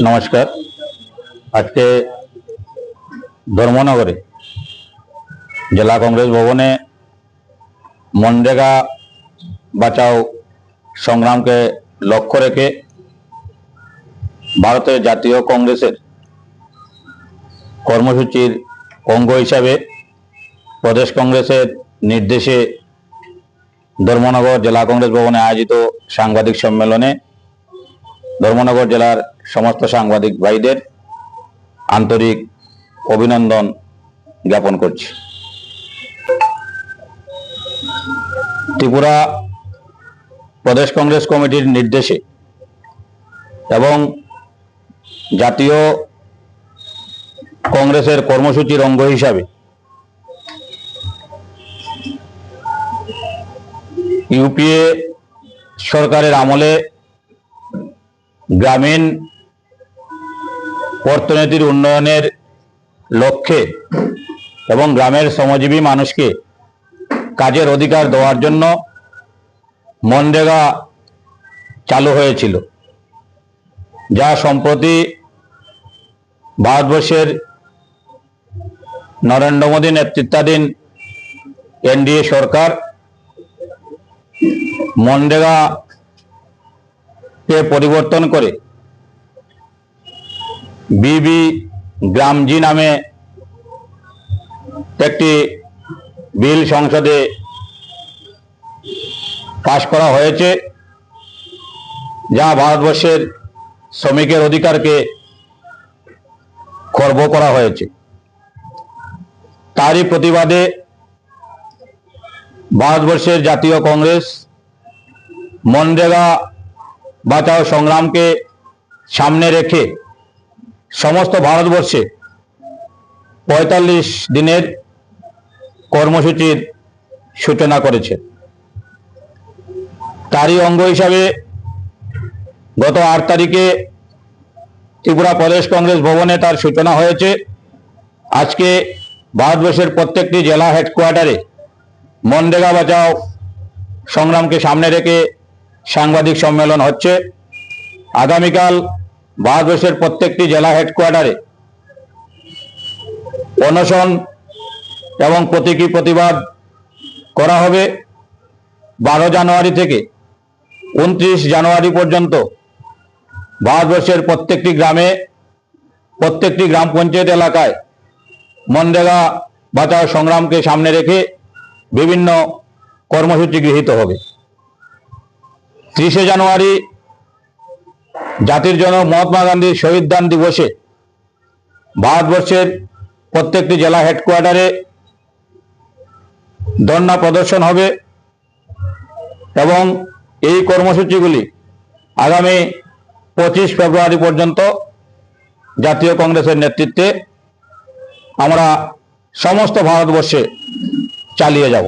নমস্কার। আজকে ধর্মনগরে জেলা কংগ্রেস ভবনে মনরেগা বাঁচাও সংগ্রামকে লক্ষ্য রেখে ভারতের জাতীয় কংগ্রেসের কর্মসূচির অঙ্গ হিসাবে প্রদেশ কংগ্রেসের নির্দেশে ধর্মনগর জেলা কংগ্রেস ভবনে আয়োজিত সাংবাদিক সম্মেলনে ধর্মনগর জেলার সমস্ত সাংবাদিক ভাইদের আন্তরিক অভিনন্দন জ্ঞাপন করছি। ত্রিপুরা প্রদেশ কংগ্রেস কমিটির নির্দেশে এবং জাতীয় কংগ্রেসের কর্মসূচির অঙ্গ হিসাবে ইউপিএ সরকারের আমলে গ্রামীণ অর্থনীতির উন্নয়নের লক্ষ্যে এবং গ্রামের শ্রমজীবী মানুষকে কাজের অধিকার দেওয়ার জন্য মনরেগা চালু হয়েছিল, যা সম্প্রতি ভারতবর্ষের নরেন্দ্র মোদী নেতৃত্বাধীন এনডিএ সরকার মনরেগা কে পরিবর্তন করে? বিবি গ্রামজি নামে একটি বিল সংসদে পাশ করা হয়েছে, যা ভারতবর্ষের শ্রমিকের অধিকারকে খর্ব করা হয়েছে। তারই প্রতিবাদে ভারতবর্ষের জাতীয় কংগ্রেস, মনরেগা বাঁচাও সংগ্রামকে সামনে রেখে সমস্ত ভারতবর্ষে পঁয়তাল্লিশ দিনের কর্মসূচির সূচনা করেছে। তারই অঙ্গ হিসাবে গত আট তারিখে ত্রিপুরা প্রদেশ কংগ্রেস ভবনে তার সূচনা হয়েছে। আজকে ভারতবর্ষের প্রত্যেকটি জেলা হেডকোয়ার্টারে মনরেগা বাঁচাও সংগ্রামকে সামনে রেখে সাংবাদিক সম্মেলন হচ্ছে। আগামীকাল ভারতবর্ষের প্রত্যেকটি জেলা হেডকোয়ার্টারে অনশন এবং প্রতীকী প্রতিবাদ করা হবে বারো জানুয়ারি থেকে উনত্রিশ জানুয়ারি পর্যন্ত। ভারতবর্ষের প্রত্যেকটি গ্রামে, প্রত্যেকটি গ্রাম পঞ্চায়েত এলাকায় মনরেগা বাঁচাও সংগ্রামকে সামনে রেখে বিভিন্ন কর্মসূচি গৃহীত হবে। ত্রিশে জানুয়ারি জাতির জনক মহাত্মা গান্ধীর শহীদ দান দিবসে ভারতবর্ষের প্রত্যেকটি জেলা হেডকোয়ার্টারে ধর্ণা প্রদর্শন হবে এবং এই কর্মসূচিগুলি আগামী পঁচিশ ফেব্রুয়ারি পর্যন্ত জাতীয় কংগ্রেসের নেতৃত্বে আমরা সমস্ত ভারতবর্ষে চালিয়ে যাব।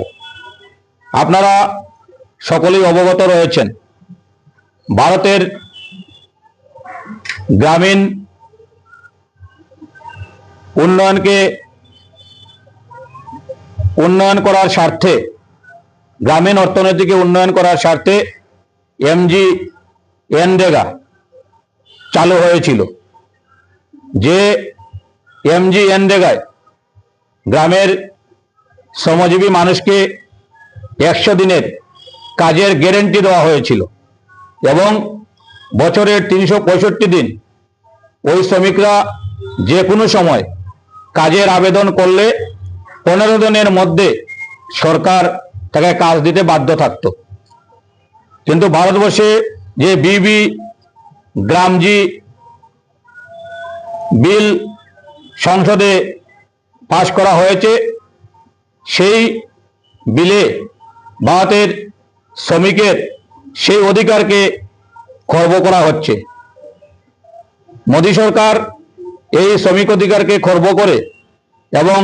আপনারা সকলেই অবগত রয়েছেন। ভারতের গ্রামীণ উন্নয়নকে উন্নয়ন করার স্বার্থে, গ্রামীণ অর্থনীতিকে উন্নয়ন করার স্বার্থে এমজি এনরেগা চালু হয়েছিল। যে এমজি এনরেগায় গ্রামের শ্রমজীবী মানুষকে একশো দিনের কাজের গ্যারেন্টি দেওয়া হয়েছিল। এবং বছরের তিনশো পঁয়ষট্টি দিন ওই শ্রমিকরা যে কোনো সময় কাজের আবেদন করলে পনেরো দিনের মধ্যে সরকার তাকে কাজ দিতে বাধ্য থাকতো। কিন্তু ভারতবর্ষে যে বিবি গ্রামজি বিল সংসদে পাশ করা হয়েছে, সেই বিলে ভারতের শ্রমিকের সেই অধিকারকে খর্ব করা হচ্ছে। মোদী সরকার এই শ্রমিক অধিকারকে খর্ব করে এবং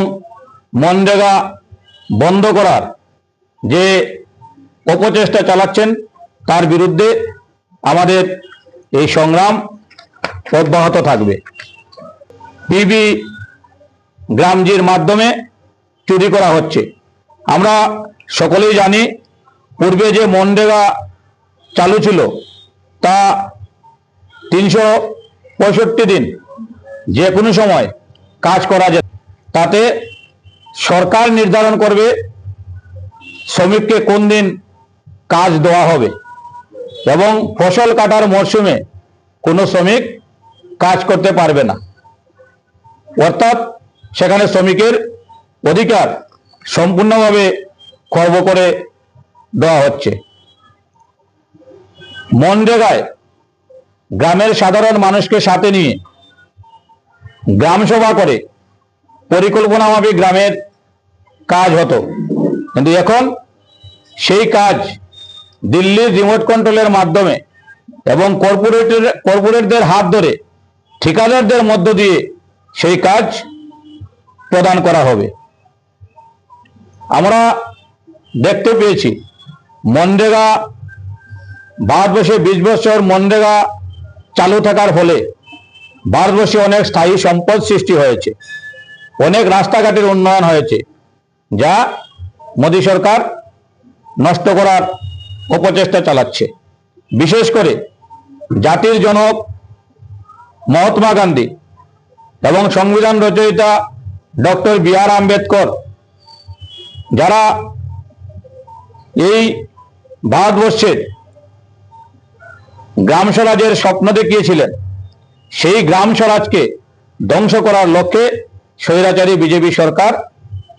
মনরেগা বন্ধ করার যে অপচেষ্টা চালাচ্ছেন, তার বিরুদ্ধে আমাদের এই সংগ্রাম অব্যাহত থাকবে। পিবি গ্রামজির মাধ্যমে চুরি করা হচ্ছে। আমরা সকলেই জানি, পূর্বে যে মনরেগা চালু ছিল। তা তিনশো পঁয়ষট্টি দিন যে কোনো সময় কাজ করা যায় তাতে সরকার নির্ধারণ করবে শ্রমিককে কোন দিন কাজ দেওয়া হবে এবং ফসল কাটার মরশুমে কোনো শ্রমিক কাজ করতে পারবে না। অর্থাৎ সেখানে শ্রমিকের অধিকার সম্পূর্ণভাবে খর্ব করে দেওয়া হচ্ছে। মনরেগায় গ্রামের সাধারণ মানুষকে সাথে নিয়ে গ্রাম সভা করে পরিকল্পনা মাফিক গ্রামের কাজ হতো। কিন্তু এখন সেই কাজ দিল্লির রিমোট কন্ট্রোলের মাধ্যমে এবং কর্পোরেটের কর্পোরেটদের হাত ধরে ঠিকাদারদের মধ্য দিয়ে সেই কাজ প্রদান করা হবে। আমরা দেখতে পেয়েছি মনরেগা ভারতবর্ষে বিশ বছর মনরেগা চালু থাকার ফলে ভারতবর্ষে অনেক স্থায়ী সম্পদ সৃষ্টি হয়েছে, অনেক রাস্তাঘাটের উন্নয়ন হয়েছে, যা মোদী সরকার নষ্ট করার অপচেষ্টা চালাচ্ছে। বিশেষ করে জাতির জনক মহাত্মা গান্ধী এবং সংবিধান রচয়িতা ডক্টর বি আর আম্বেদকর, যারা এই ভারতবর্ষের গ্রাম স্বরাজের স্বপ্ন দেখিয়েছিলেন। সেই গ্রাম স্বরাজকে ধ্বংস করার লক্ষ্যে স্বৈরাচারী বিজেপি সরকার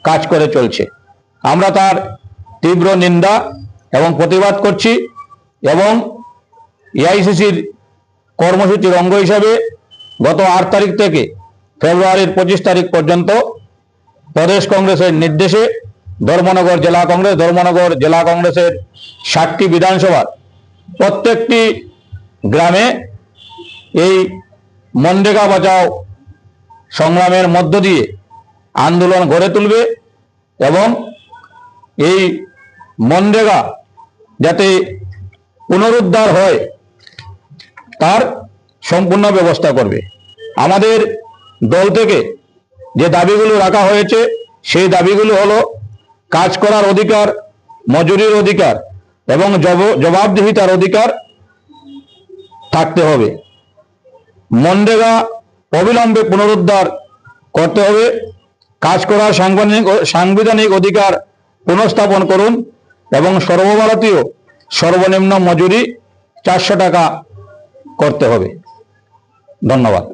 কাজ করে চলছে। আমরা তার তীব্র নিন্দা এবং প্রতিবাদ করছি এবং এআইসিসির কর্মসূচির অঙ্গ হিসাবে গত আট তারিখ থেকে ফেব্রুয়ারির পঁচিশ তারিখ পর্যন্ত প্রদেশ কংগ্রেসের নির্দেশে ধর্মনগর জেলা কংগ্রেস, ধর্মনগর জেলা কংগ্রেসের ষাটটি বিধানসভার প্রত্যেকটি গ্রামে এই মনরেগা বাঁচাও সংগ্রামের মধ্য দিয়ে আন্দোলন গড়ে তুলবে এবং এই মনরেগা যাতে পুনরুদ্ধার হয়, তার সম্পূর্ণ ব্যবস্থা করবে। আমাদের দল থেকে যে দাবিগুলো রাখা হয়েছে, সেই দাবিগুলো হলো কাজ করার অধিকার, মজুরির অধিকার এবং জব- জবাবদিহিতার অধিকার থাকতে হবে। মনরেগা অবিলম্বে পুনরুদ্ধার করতে হবে। কাজ করার সাংবিধানিক সাংবিধানিক অধিকার পুনঃস্থাপন করুন এবং সর্বভারতীয় সর্বনিম্ন মজুরি চারশো টাকা করতে হবে। ধন্যবাদ।